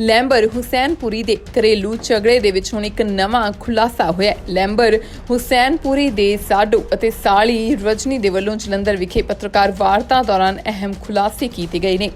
Lumber Hussainpuri ਦੇ ਘਰੇਲੂ ਝਗੜੇ ਦੇ ਵਿੱਚ ਹੁਣ ਇੱਕ ਨਵਾਂ ਖੁਲਾਸਾ ਹੋਇਆ ਹੈ। ਲੈਂਬਰ ਹੁਸੈਨਪੁਰੀ ਦੇ ਸਾਡੂ ਅਤੇ ਸਾਲੀ ਰਜਨੀ ਦੇ ਵੱਲੋਂ ਜਲੰਧਰ ਵਿਖੇ ਪੱਤਰਕਾਰ ਵਾਰਤਾ ਦੌਰਾਨ ਅਹਿਮ ਖੁਲਾਸੇ ਕੀਤੇ ਗਏ ਨੇ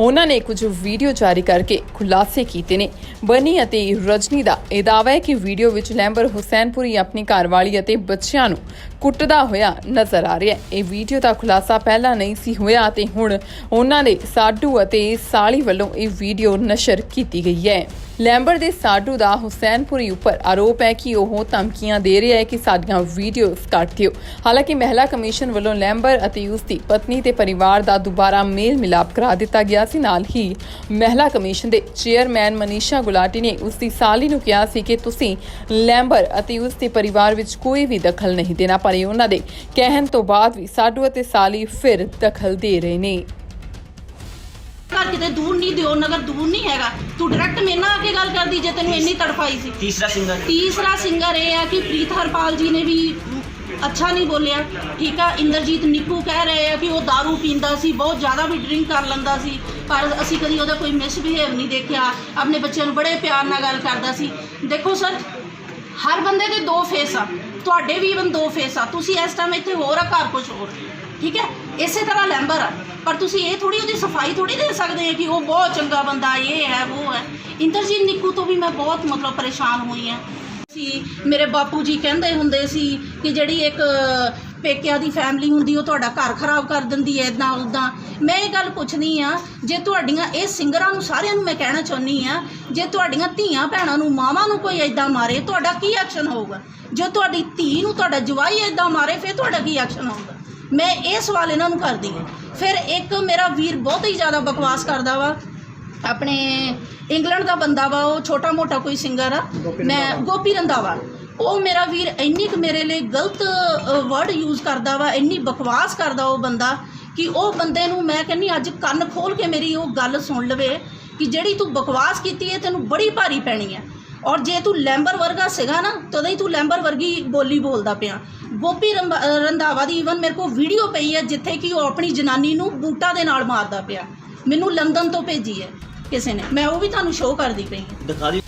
ਉਹਨਾਂ ਨੇ ਕੁਝ ਵੀਡੀਓ ਜਾਰੀ ਕਰਕੇ ਖੁਲਾਸੇ ਕੀਤੇ ਨੇ। ਬਨੀ ਅਤੇ ਰਜਨੀ ਦਾ ਇਹ ਦਾਅਵਾ ਹੈ ਕਿ ਵੀਡੀਓ ਵਿੱਚ ਲੈਂਬਰ ਹੁਸੈਨਪੁਰੀ ਆਪਣੀ ਘਰਵਾਲੀ ਅਤੇ ਬੱਚਿਆਂ ਨੂੰ ਕੁੱਟਦਾ ਹੋਇਆ ਨਜ਼ਰ ਆ ਰਿਹਾ ਹੈ। ਇਹ ਵੀਡੀਓ ਦਾ ਖੁਲਾਸਾ ਪਹਿਲਾਂ ਨਹੀਂ ਸੀ ਹੋਇਆ ਤੇ ਹੁਣ ਉਹਨਾਂ ਦੇ ਸਾਡੂ ਅਤੇ ਸਾਲੀ ਵੱਲੋਂ ਇਹ ਵੀਡੀਓ ਨਸ਼ਰ ਕੀਤੀ ਗਈ ਹੈ। ਲੈਂਬਰ ਦੇ ਸਾਡੂ ਦਾ ਹੁਸੈਨਪੁਰੀ ਉੱਪਰ ਆਰੋਪ ਹੈ ਕਿ ਉਹ ਧਮਕੀਆਂ ਦੇ ਰਿਹਾ ਹੈ ਕਿ ਸਾਡੀਆਂ ਵੀਡੀਓਜ਼ ਕੱਟ ਦਿਓ। ਹਾਲਾਂਕਿ ਮਹਿਲਾ ਕਮਿਸ਼ਨ ਵੱਲੋਂ ਲੈਂਬਰ ਅਤੇ ਉਸ ਦੀ ਪਤਨੀ ਤੇ ਪਰਿਵਾਰ ਦਾ ਦੁਬਾਰਾ ਮੇਲ ਮਿਲਾਪ ਕਰਾ ਦਿੱਤਾ ਗਿਆ ਸੀ ਨਾਲ ਹੀ ਮਹਿਲਾ ਕਮਿਸ਼ਨ ਦੇ ਚੇਅਰਮੈਨ ਮਨੀਸ਼ਾ ਗੁਲਾਟੀ ਨੇ ਉਸ ਦੀ ਸਾਲੀ ਨੂੰ ਕਿਹਾ ਸੀ ਕਿ ਤੁਸੀਂ ਲੈਂਬਰ ਅਤੇ ਉਸ ਦੇ ਪਰਿਵਾਰ ਵਿੱਚ ਕੋਈ ਵੀ ਦਖਲ ਨਹੀਂ ਦੇਣਾ ਪਰ ਇਹ ਉਹਨਾਂ ਦੇ ਕਹਿਣ ਤੋਂ ਬਾਅਦ ਵੀ ਸਾਡੂ ਅਤੇ ਸਾਲੀ ਫਿਰ ਦਖਲ ਦੇ ਰਹੇ ਨੇ। ਘਰ ਕਿਤੇ ਦੂਰ ਨਹੀਂ ਦਿਓ ਨਗਰ ਦੂਰ ਨਹੀਂ ਹੈਗਾ। ਤੂੰ ਡਾਇਰੈਕਟ ਮੇਰੇ ਨਾਲ ਆ ਕੇ ਗੱਲ ਕਰਦੀ ਜੇ ਤੈਨੂੰ ਇੰਨੀ ਤੜਫਾਈ ਸੀ। ਤੀਸਰਾ ਸਿੰਗਰ ਤੀਸਰਾ ਸਿੰਗਰ ਇਹ ਆ ਕਿ ਪ੍ਰੀਤ ਹਰਪਾਲ ਜੀ ਨੇ ਵੀ ਅੱਛਾ ਨਹੀਂ ਬੋਲਿਆ। ਠੀਕ ਆ, ਇੰਦਰਜੀਤ ਨਿੱਕੂ ਕਹਿ ਰਹੇ ਆ ਕਿ ਉਹ दारू ਪੀਂਦਾ ਸੀ, ਬਹੁਤ ਜ਼ਿਆਦਾ ਵੀ ਡਰਿੰਕ ਕਰ ਲੈਂਦਾ ਸੀ, ਪਰ ਅਸੀਂ ਕਦੀ ਉਹਦਾ ਕੋਈ ਮਿਸਬਿਹੇਵ ਨਹੀਂ ਦੇਖਿਆ। ਆਪਣੇ ਬੱਚਿਆਂ ਨੂੰ ਬੜੇ ਪਿਆਰ ਨਾਲ ਗੱਲ ਕਰਦਾ ਸੀ। ਦੇਖੋ ਸਰ, ਹਰ ਬੰਦੇ ਦੇ ਦੋ ਫੇਸ ਆ। ਤੁਹਾਡੇ ਵੀ ਇਵਨ ਦੋ ਫੇਸ ਆ। ਤੁਸੀਂ ਇਸ ਟਾਈਮ ਇੱਥੇ ਹੋਰ ਆ, ਘਰ ਕੁਝ ਹੋਰ। ਠੀਕ ਹੈ? ਇਸੇ ਤਰ੍ਹਾਂ ਲੈਂਬਰ ਆ। ਪਰ ਤੁਸੀਂ ਇਹ ਥੋੜੀ ਉਹਦੀ ਸਫ਼ਾਈ ਥੋੜੀ ਦੇ ਸਕਦੇ ਆ ਕਿ ਉਹ ਬਹੁਤ ਚੰਗਾ ਬੰਦਾ, ਇਹ ਹੈ, ਉਹ ਹੈ। ਇੰਦਰਜੀਤ ਨਿੱਕੂ ਤੋਂ ਵੀ ਮੈਂ ਬਹੁਤ ਮਤਲਬ ਪਰੇਸ਼ਾਨ ਹੋਈ ਹਾਂ। ਸੀ, ਮੇਰੇ ਬਾਪੂ ਜੀ ਕਹਿੰਦੇ ਹੁੰਦੇ ਸੀ ਕਿ ਜਿਹੜੀ ਇੱਕ ਪੇਕਿਆਂ ਦੀ ਫੈਮਿਲੀ ਹੁੰਦੀ, ਉਹ ਤੁਹਾਡਾ ਘਰ ਖਰਾਬ ਕਰ ਦਿੰਦੀ ਹੈ ਇਦਾਂ ਉਦਾਂ ਮੈਂ ਇਹ ਗੱਲ ਪੁੱਛਣੀ ਆ ਜੇ ਤੁਹਾਡੀਆਂ ਇਹ ਸਿੰਗਰਾਂ ਨੂੰ ਸਾਰਿਆਂ ਨੂੰ ਮੈਂ ਕਹਿਣਾ ਚਾਹੁੰਦੀ ਆ ਜੇ ਤੁਹਾਡੀਆਂ ਧੀਆਂ ਭੈਣਾਂ ਨੂੰ ਮਾਵਾਂ ਨੂੰ ਕੋਈ ਇਦਾਂ ਮਾਰੇ, ਤੁਹਾਡਾ ਕੀ ਐਕਸ਼ਨ ਹੋਊਗਾ? ਜੇ ਤੁਹਾਡੀ ਧੀ ਨੂੰ ਤੁਹਾਡਾ ਜਵਾਈ ਇਦਾਂ ਮਾਰੇ, ਫਿਰ ਤੁਹਾਡਾ ਕੀ ਐਕਸ਼ਨ ਹੋਊਗਾ? ਮੈਂ ਇਹ ਸਵਾਲ ਇਹਨਾਂ ਨੂੰ ਕਰਦੀ ਹਾਂ। ਫਿਰ ਇੱਕ ਮੇਰਾ ਵੀਰ ਬਹੁਤ ਹੀ ਜ਼ਿਆਦਾ ਬਕਵਾਸ ਕਰਦਾ ਵਾ ਆਪਣੇ ਇੰਗਲੈਂਡ ਦਾ ਬੰਦਾ ਵਾ ਉਹ ਛੋਟਾ ਮੋਟਾ ਕੋਈ ਸਿੰਗਰ ਆ। ਮੈਂ ਗੋਪੀ ਰੰਧਾਵਾ। ਉਹ ਮੇਰਾ ਵੀਰ ਇੰਨੀ ਕੁ ਮੇਰੇ ਲਈ ਗਲਤ ਵਰਡ ਯੂਜ਼ ਕਰਦਾ ਵਾ ਇੰਨੀ ਬਕਵਾਸ ਕਰਦਾ ਉਹ ਬੰਦਾ ਕਿ ਉਹ ਬੰਦੇ ਨੂੰ ਮੈਂ ਕਹਿੰਨੀ ਅੱਜ ਕੰਨ ਖੋਲ ਕੇ ਮੇਰੀ ਉਹ ਗੱਲ ਸੁਣ ਲਵੇ ਕਿ ਜਿਹੜੀ ਤੂੰ ਬਕਵਾਸ ਕੀਤੀ ਹੈ ਤੈਨੂੰ ਬੜੀ ਭਾਰੀ ਪੈਣੀ ਹੈ ਔਰ ਜੇ ਤੂੰ ਲੈਂਬਰ ਵਰਗਾ ਸੀਗਾ ਨਾ ਤਦੋਂ ਹੀ ਤੂੰ ਲੈਂਬਰ ਵਰਗੀ ਬੋਲੀ ਬੋਲਦਾ ਪਿਆ। ਗੋਪੀ ਰੰਧਾਵਾ ਦੀ ਈਵਨ ਮੇਰੇ ਕੋਲ ਵੀਡੀਓ ਪਈ ਹੈ ਜਿੱਥੇ ਕਿ ਉਹ ਆਪਣੀ ਜਨਾਨੀ ਨੂੰ ਬੂਟਾ ਦੇ ਨਾਲ ਮਾਰਦਾ ਪਿਆ। ਮੈਨੂੰ ਲੰਡਨ ਤੋਂ ਭੇਜੀ ਹੈ ਕਿਸੇ ਨੇ। ਮੈਂ ਉਹ ਵੀ ਤੁਹਾਨੂੰ ਸ਼ੋਅ ਕਰਦੀ ਪਈ ਹਾਂ। ਦਿਖਾ ਦੀ।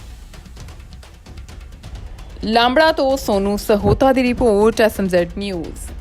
ਲਾਂਬੜਾ ਤੋਂ ਸੋਨੂ ਸਹੋਤਾ ਦੀ ਰਿਪੋਰਟ ਐਸਐਮਜ਼ੈਡ ਨਿਊਜ਼